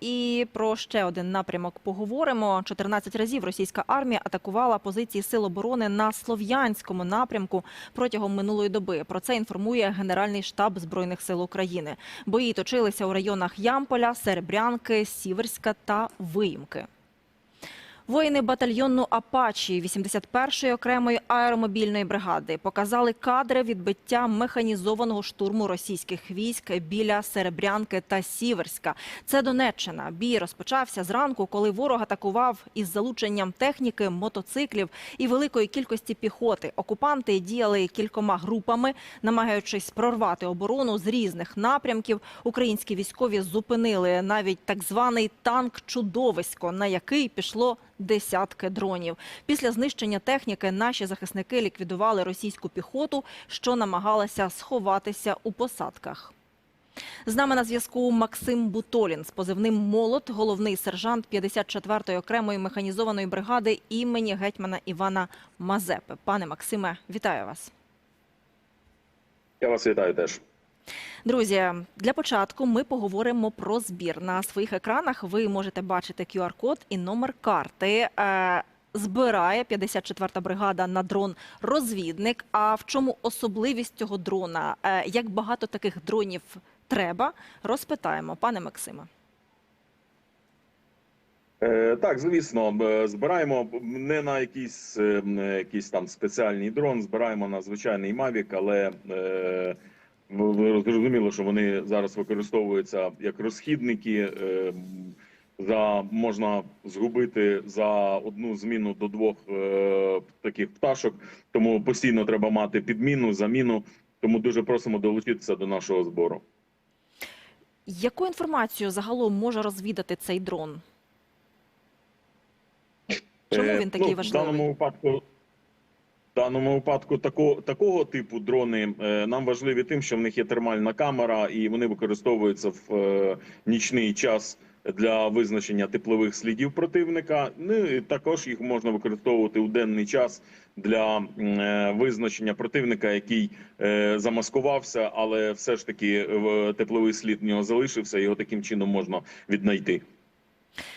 І про ще один напрямок поговоримо. 14 разів російська армія атакувала позиції сил оборони на слов'янському напрямку протягом минулої доби. Про це інформує Генеральний штаб збройних сил України. Бої точилися у районах Ямполя, Серебрянки, Сіверська та Виїмки. Воїни батальйону Апачі 81-ї окремої аеромобільної бригади показали кадри відбиття механізованого штурму російських військ біля Серебрянки та Сіверська. Це Донеччина. Бій розпочався зранку, коли ворог атакував із залученням техніки, мотоциклів і великої кількості піхоти. Окупанти діяли кількома групами, намагаючись прорвати оборону з різних напрямків. Українські військові зупинили навіть так званий танк Чудовисько, на який пішло десятки дронів. Після знищення техніки наші захисники ліквідували російську піхоту, що намагалася сховатися у посадках. З нами на зв'язку Максим Бутолін з позивним Молот, головний сержант 54-ї окремої механізованої бригади імені гетьмана Івана Мазепи. Пане Максиме, вітаю вас. Я вас вітаю теж. Друзі, для початку ми поговоримо про збір. На своїх екранах ви можете бачити QR-код і номер карти. Е, Збирає 54-та бригада на дрон розвідник. А в чому особливість цього дрона? Е, Як багато таких дронів треба? Розпитаємо, пане Максиме. Е, так, звісно, збираємо не на якийсь, е, якийсь там спеціальний дрон, збираємо на звичайний Mavic, але е, ви зрозуміло, що вони зараз використовуються як розхідники. Е, за можна згубити за одну зміну до двох е, таких пташок, тому постійно треба мати підміну, заміну. Тому дуже просимо долучитися до нашого збору. Яку інформацію загалом може розвідати цей дрон? Чому Е, він такий ну, важливий? В даному випадку, даному випадку тако, такого типу дрони е, нам важливі тим, що в них є термальна камера, і вони використовуються в е, нічний час для визначення теплових слідів противника. Ну і також їх можна використовувати у денний час для е, визначення противника, який е, замаскувався, але все ж таки е, тепловий слід в нього залишився. Його таким чином можна віднайти.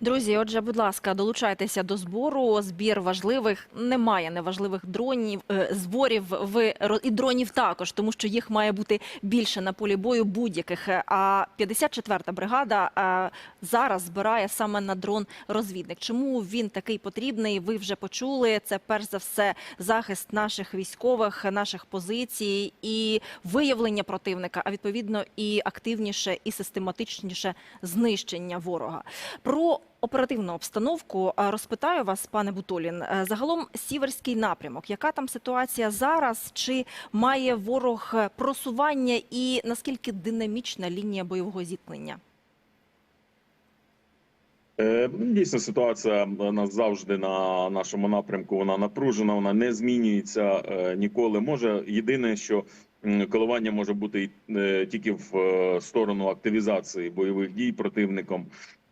Друзі, отже, будь ласка, долучайтеся до збору. Збір важливих немає неважливих дронів, е, зборів в і дронів також, тому що їх має бути більше на полі бою будь-яких. Е, А 54-та бригада е, зараз збирає саме на дрон розвідник. Чому він такий потрібний? Ви вже почули. Це перш за все захист наших військових, наших позицій і виявлення противника, а відповідно і активніше і систематичніше знищення ворога. Про оперативну обстановку е, розпитаю вас, пане Бутолін. Е, Загалом сіверський напрямок. Яка там ситуація зараз? Чи має ворог просування і наскільки динамічна лінія бойового зіткнення? Е, Дійсно, ситуація завжди на нашому напрямку. Вона напружена, вона не змінюється ніколи. Може єдине, що коливання може бути тільки в сторону активізації бойових дій противником.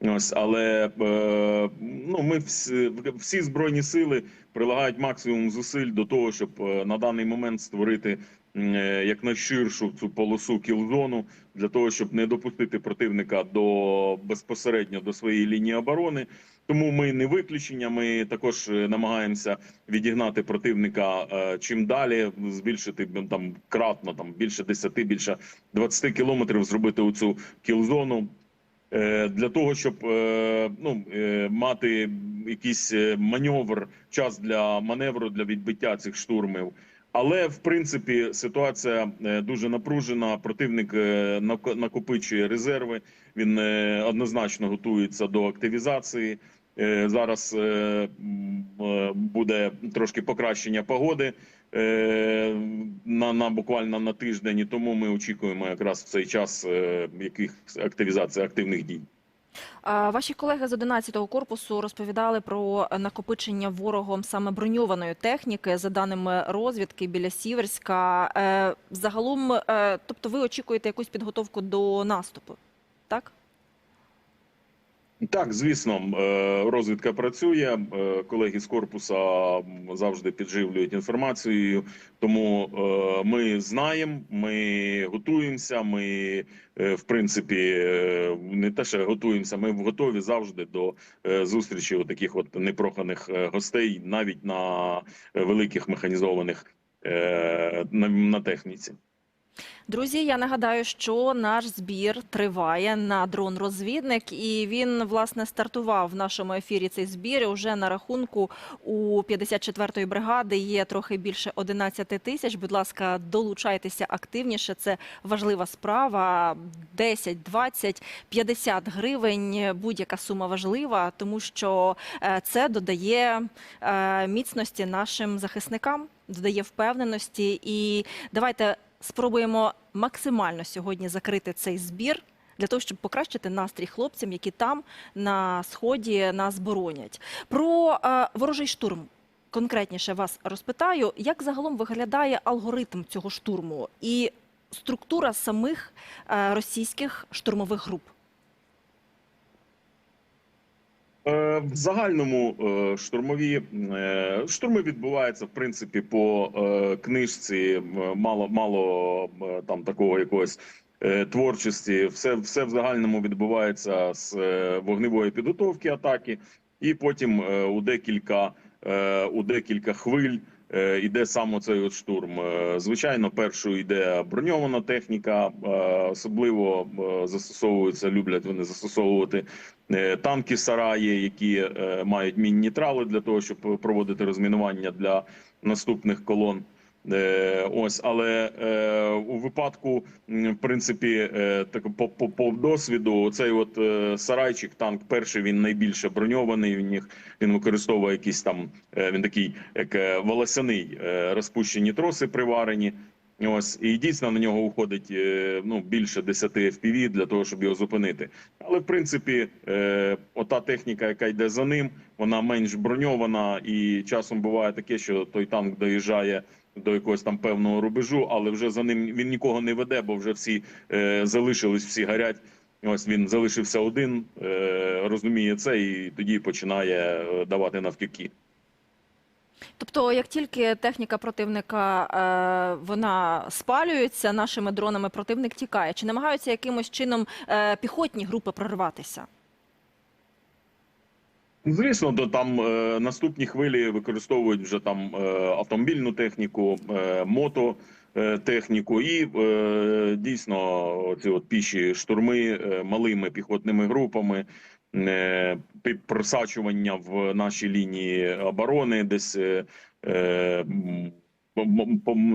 Ось, але е, ну ми всі, всі збройні сили прилагають максимум зусиль до того, щоб е, на даний момент створити е, якнайширшу цю полосу кілзону для того, щоб не допустити противника до безпосередньо до своєї лінії оборони. Тому ми не виключення. Ми також намагаємося відігнати противника чим далі, збільшити там кратно, там більше 10, більше 20 кілометрів, зробити оцю кілзону. Е, Для того щоб е, ну е, мати якийсь маневр, час для маневру для відбиття цих штурмів. Але в принципі ситуація дуже напружена. Противник накопичує резерви. Він однозначно готується до активізації. Е, Зараз е, е, буде трошки покращення погоди на, на буквально на тиждень. І тому ми очікуємо якраз в цей час яких активізації активних дій. Ваші колеги з 11-го корпусу розповідали про накопичення ворогом саме броньованої техніки, за даними розвідки біля Сіверська. Загалом, тобто ви очікуєте якусь підготовку до наступу, так? Так, звісно, е, розвідка працює. е, Колеги з корпуса завжди підживлюють інформацією. Тому е, ми знаємо, ми готуємося. Ми в принципі не те, що готуємося. Ми готові завжди до зустрічі у таких от непроханих гостей, навіть на великих механізованих на техніці. Друзі, я нагадаю, що наш збір триває на дрон-розвідник, і він власне стартував в нашому ефірі цей збір. Уже на рахунку у 54-ї бригади є трохи більше 11 тисяч. Будь ласка, долучайтеся активніше. Це важлива справа. 10, 20, 50 гривень. Будь-яка сума важлива, тому що е, це додає е, міцності нашим захисникам, додає впевненості. І давайте спробуємо максимально сьогодні закрити цей збір для того, щоб покращити настрій хлопцям, які там на сході нас боронять. Про е, ворожий штурм. Конкретніше вас розпитаю, як загалом виглядає алгоритм цього штурму і структура самих е, російських штурмових груп? Е, В загальному е, штурмові е, штурми відбуваються в принципі по е, книжці. Мало мало е, там такого якогось е, творчості. Все, все в загальному відбувається з е, вогневої підготовки атаки, і потім е, у декілька е, у декілька хвиль. Е, Іде саме цей от штурм. Е, Звичайно, першою йде броньована техніка, е, особливо застосовуються, люблять вони застосовувати танки сараї, які мають мінні трали для того, щоб проводити розмінування для наступних колон. Е, Ось, але е, у випадку, в принципі, е, так по, по, по досвіду, цей от е, сарайчик, танк, перший він найбільше броньований. Він він використовує якийсь там. е, він такий, як е, волосяний, е, розпущені троси приварені. Ось і дійсно на нього уходить е, ну більше 10 FPV для того, щоб його зупинити. Але в принципі, е, ота техніка, яка йде за ним, вона менш броньована, і часом буває таке, що той танк доїжджає до якогось там певного рубежу, але вже за ним він нікого не веде, бо вже всі е, залишились, всі гарять. Ось він залишився один, е, розуміє це, і тоді починає е, давати навтюки. Тобто, як тільки техніка противника е, вона спалюється нашими дронами, противник тікає. Чи намагаються якимось чином е, піхотні групи прориватися? Звісно, то там е, наступні хвилі використовують вже там е, автомобільну техніку, е, мото. е, і е, дійсно ці от піші штурми е, малими піхотними групами, е, просачування в наші лінії оборони, десь е, е,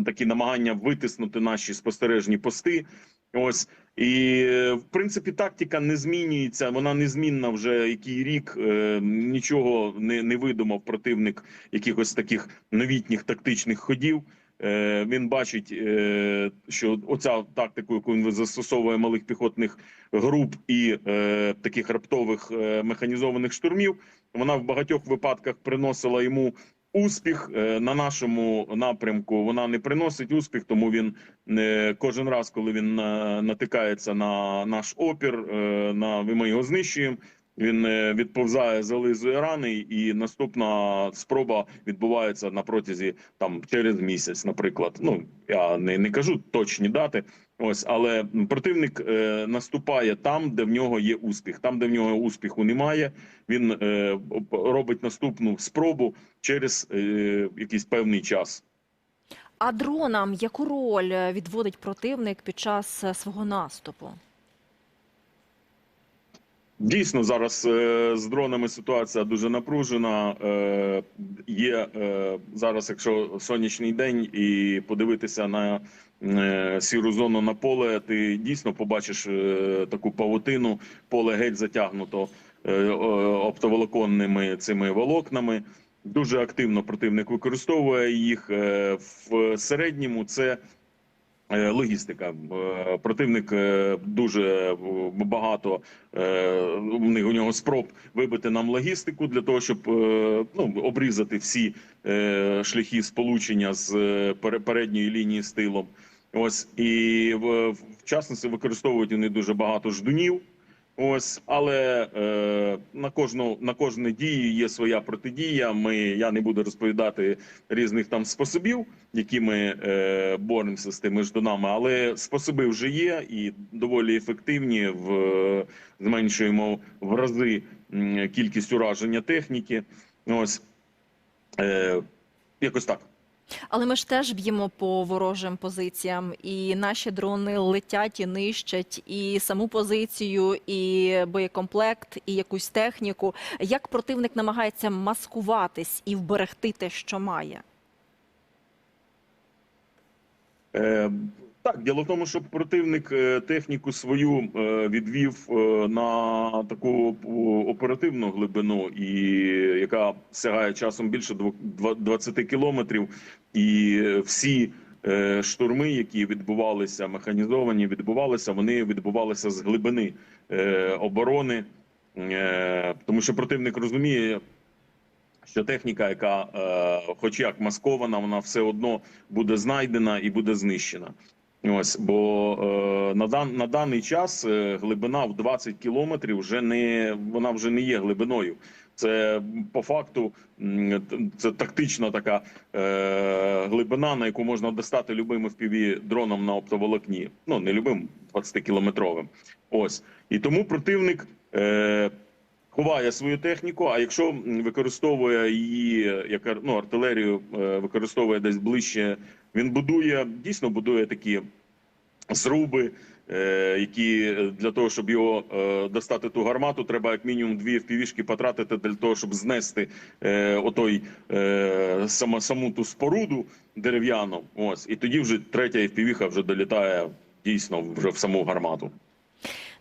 такі намагання витиснути наші спостережні пости. Ось і в принципі тактика не змінюється. Вона незмінна вже який рік. Е, Нічого не, не видумав противник якихось таких новітніх тактичних ходів. Е, Він бачить, е, що оця тактика, яку він застосовує малих піхотних груп і е, таких раптових е, механізованих штурмів, вона в багатьох випадках приносила йому успіх е, на нашому напрямку. Вона не приносить успіх, тому він е, кожен раз, коли він е, натикається на наш опір, на ми його знищуємо. Він відповзає, зализує рани, і наступна спроба відбувається на протязі там через місяць. Наприклад, ну я не, не кажу точні дати. Ось, але противник е, наступає там, де в нього є успіх. Там, де в нього успіху немає, він е, робить наступну спробу через е, якийсь певний час. А дронам яку роль е, відводить противник під час е, свого наступу? Дійсно, зараз е, з дронами ситуація дуже напружена. Е, є е, зараз, якщо сонячний день, і подивитися на е, сіру зону на поле, ти дійсно побачиш е, таку павутину, поле геть затягнуто е, е, оптоволоконними цими волокнами. Дуже активно противник використовує їх Е, в середньому. Це Е, Логістика Е, противник е, дуже е, багато е, у нього спроб вибити нам логістику для того, щоб е, ну обрізати всі е, шляхи сполучення з е, передньої лінії з тилом. Ось і в, в частності використовують вони дуже багато ждунів. Ось, але е, на кожну на кожну дію є своя протидія. Ми я не буду розповідати різних там способів, які ми е, боремося з тими ждунами, але способи вже є і доволі ефективні. В зменшуємо в рази кількість ураження техніки. Ось е, якось так. Але ми ж теж б'ємо по ворожим позиціям, і наші дрони летять і нищать і саму позицію, і боєкомплект, і якусь техніку. Як противник намагається маскуватись і вберегти те, що має? Е, так, діло в тому, що противник е, техніку свою е, відвів е, на таку оперативну глибину, і яка сягає часом більше двох- два- 20 кілометрів, і всі. Штурми, які відбувалися, механізовані, відбувалися, вони відбувалися з глибини оборони, тому що противник розуміє, що техніка, яка, хоч як маскована, вона все одно буде знайдена і буде знищена. Ось, бо е, на, дан, на даний час е, глибина в 20 кілометрів вже не вона вже не є глибиною. Це по факту це тактична така е, глибина, на яку можна достати любим FPV дроном на оптоволокні. Ну не любим 20 кілометровим. Ось і тому противник. Е, Ховає свою техніку, а якщо використовує її як ну, артилерію, е, використовує десь ближче, він будує дійсно будує такі зруби, е, які е, для того, щоб його е, достати ту гармату, треба як мінімум дві впівішки потратити для того, щоб знести е, отой е, сама, саму ту споруду дерев'яну. Ось і тоді вже третя впівіха вже долітає дійсно вже в саму гармату.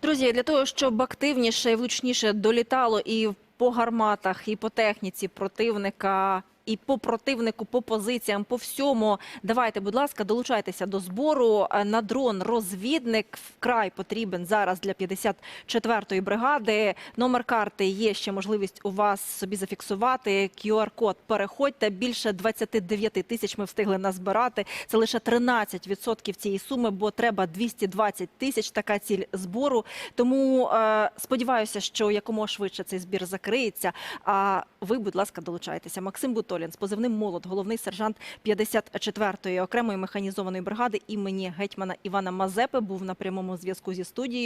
Друзі, для того, щоб активніше і влучніше долітало і по гарматах, і по техніці противника, і по противнику, по позиціям, по всьому, давайте, будь ласка, долучайтеся до збору Е, на дрон. Розвідник вкрай потрібен зараз для 54-ї бригади. Номер карти є ще можливість у вас собі зафіксувати. QR-код переходьте. Більше 29 тисяч ми встигли назбирати. Це лише 13% цієї суми, бо треба 220 тисяч. Така ціль збору. Тому е, сподіваюся, що якомога швидше цей збір закриється. А ви, будь ласка, долучайтеся. Максим Бутолін з позивним молот, головний сержант 54-ї окремої механізованої бригади імені гетьмана Івана Мазепи був на прямому зв'язку зі студією.